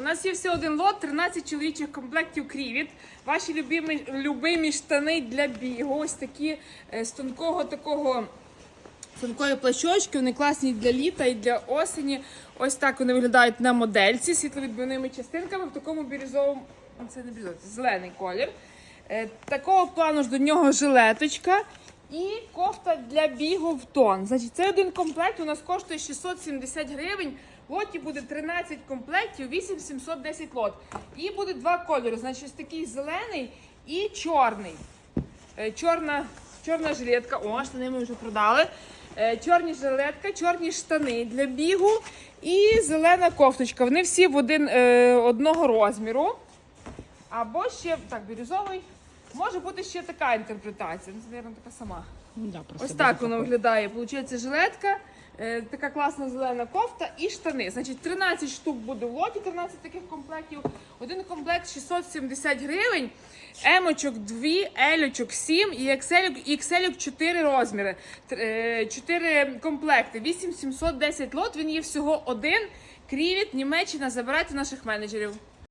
У нас є всього один лот, 13 чоловічих комплектів крівіт. Ваші любимі, любимі штани для бігу. Ось такі е, з тонкого такого тонкої плащочки. Вони класні для літа і для осені. Ось так вони виглядають на модельці світловідбивними частинками в такому бірюзовому. Це не бірюзовий, зелений колір. Е, Такого плану ж до нього жилеточка. І кофта для бігу в тон. Значить, це один комплект. У нас коштує 670 гривень. В лоті буде 13 комплектів, 8710 лот. І буде два кольори. Значить, такий зелений і чорний. Е, Чорна, чорна жилетка. О, штани ми вже продали. Е, Чорні жилетка, чорні штани для бігу і зелена кофточка. Вони всі в один, е, одного розміру. Або ще так, бірюзовий. Може бути ще така інтерпретація. Ну, це, мабуть, така сама. Ну, да, просто Ось так воно виглядає. Получається жилетка, е, така класна зелена кофта і штани. Значить, 13 штук буде в лоті, 13 таких комплектів. Один комплект 670 гривень. Емочок 2, елючок 7 і екселюк, і екселюк 4 розміри. 4 комплекти. 8710 лот. Він є всього один. Крівіт, Німеччина. Забирайте наших менеджерів.